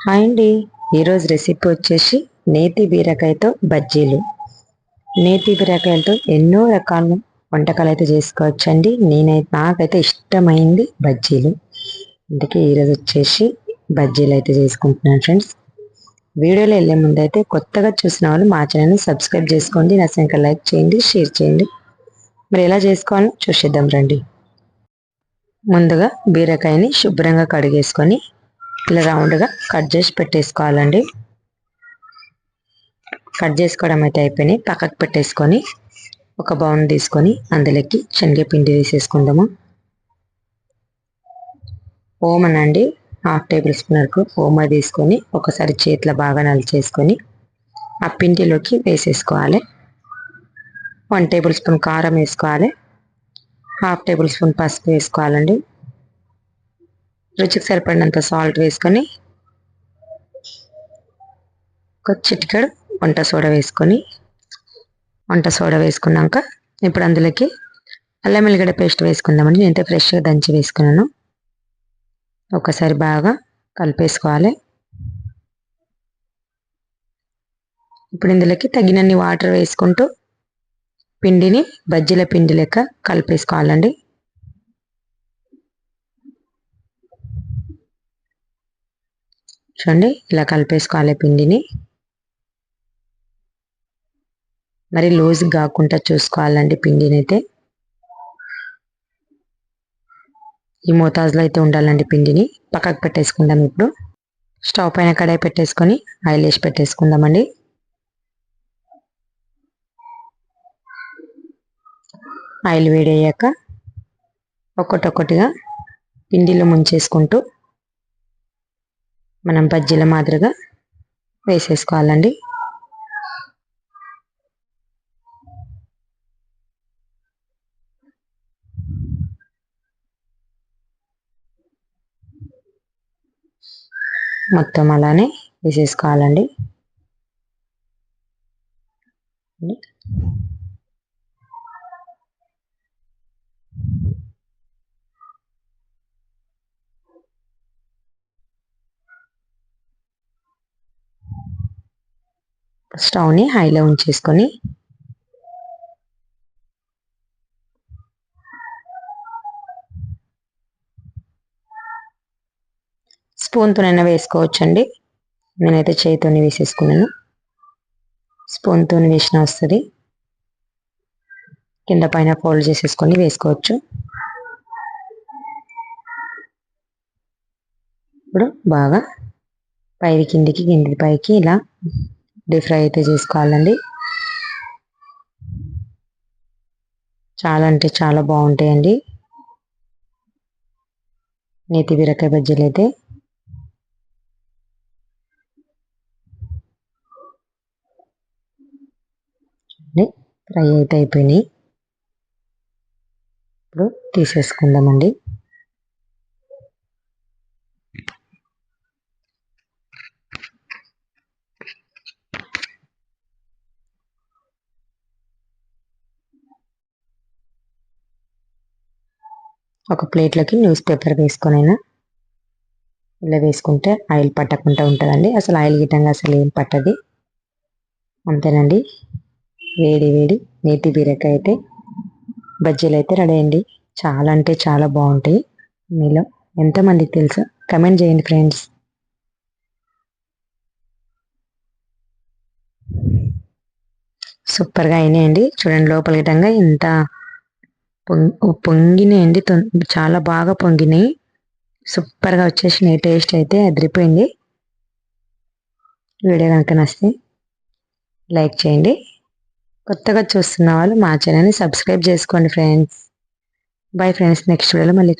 Hi అండి. ఈరోజు recipe వచ్చేసి నేతి బీరకాయతో బజ్జీలు. నేతి బీరకాయలతో ఎన్నో రకాల వంటకాలు అయితే చేసుకోవచ్చండి. నేనైతే నాకైతే ఇష్టమైంది బజ్జీలు. అందుకే ఈరోజు వచ్చేసి బజ్జీలు అయితే చేసుకుంటున్నాను ఫ్రెండ్స్. వీడియోలో వెళ్ళే ముందు అయితే కొత్తగా చూసిన వాళ్ళు మా ఛానల్ని సబ్స్క్రైబ్ చేసుకోండి. నా సంఖ్య లైక్ చేయండి షేర్ చేయండి. మరి ఎలా చేసుకోవాలో చూసేద్దాం రండి. ముందుగా బీరకాయని శుభ్రంగా కడిగేసుకొని ఇలా రౌండ్గా కట్ చేసి పెట్టేసుకోవాలండి. కట్ చేసుకోవడం అయితే అయిపోయినాయి. పక్కకు పెట్టేసుకొని ఒక బౌన్ తీసుకొని అందులోకి శనగపిండి వేసేసుకుందాము. ఓమనండి హాఫ్ టేబుల్ స్పూన్ వరకు ఓమ తీసుకొని ఒకసారి చేతిలో బాగా నలిచేసుకొని ఆ పిండిలోకి వేసేసుకోవాలి. వన్ టేబుల్ స్పూన్ కారం వేసుకోవాలి. హాఫ్ టేబుల్ స్పూన్ పసుపు వేసుకోవాలండి. రుచికి సరిపడినంత సాల్ట్ వేసుకొని ఒక చిటికెడు వంట సోడా వేసుకొని వంట సోడా వేసుకున్నాక ఇప్పుడు అందులోకి అల్లం వెల్లిగడ్డ పేస్ట్ వేసుకుందామండి. నేనైతే ఫ్రెష్గా దంచి వేసుకున్నాను. ఒకసారి బాగా కలిపేసుకోవాలి. ఇప్పుడు ఇందులోకి తగినన్ని వాటర్ వేసుకుంటూ పిండిని బజ్జీల పిండి లెక్క కలిపేసుకోవాలండి. చూడండి ఇలా కలిపేసుకోవాలి పిండిని. మరి లూజ్ కాకుండా చూసుకోవాలండి పిండిని అయితే ఈ మోతాజులో అయితే ఉండాలండి పిండిని. పక్కకు పెట్టేసుకుందాం ఇప్పుడు. స్టవ్ పైన కడాయి పెట్టేసుకొని ఆయిల్ వేసి పెట్టేసుకుందామండి. ఆయిల్ వేడయ్యాక ఒక్కటొక్కటిగా పిండిలో ముంచేసుకుంటూ మనం బజ్జీల మాదిరిగా వేసేసుకోవాలండి. మొత్తం అలానే వేసేసుకోవాలండి. స్టవ్ని హైలో ఉంచేసుకొని స్పూన్తోనైనా వేసుకోవచ్చండి. నేనైతే చేయితోనే వేసేసుకున్నాను. స్పూన్తో వేసిన వస్తుంది. కింద పైన ఫోల్డ్ చేసేసుకొని వేసుకోవచ్చు. ఇప్పుడు బాగా పైకి కిందికి కింది పైకి ఇలా డీప్ ఫ్రై అయితే చేసుకోవాలండి. చాలా అంటే చాలా బాగుంటాయండి. నేతి బీరకాయ బజ్జీలు అయితే. ఫ్రై అయితే అయిపోయినాయి. ఇప్పుడు తీసేసుకుందామండి. ఒక ప్లేట్లోకి న్యూస్ పేపర్ వేసుకొనైనా ఇలా వేసుకుంటే ఆయిల్ పట్టకుండా ఉంటుందండి. అసలు ఆయిల్ గిట్టంగా అసలు ఏం పట్టది. అంతేనండి. వేడి వేడి నేతి బీరకాయ అయితే బజ్జీలు అయితే రెడీ అయ్యండి. చాలా అంటే చాలా బాగుంటాయి. మీలో ఎంతమందికి తెలుసు కమెంట్ చేయండి ఫ్రెండ్స్. సూపర్గా అయినాయండి. చూడండి లోపల గిట్టంగా ఇంత పొంగినాయండి. చాలా బాగా పొంగినాయి. సూపర్గా వచ్చేసినాయి. టేస్ట్ అయితే అదిరిపోయింది. వీడియో కనుక నచ్చితే లైక్ చేయండి. కొత్తగా చూస్తున్న వాళ్ళు మా ఛానల్ని సబ్స్క్రైబ్ చేసుకోండి ఫ్రెండ్స్. Bye friends. నెక్స్ట్ వీడియోలో మళ్ళీ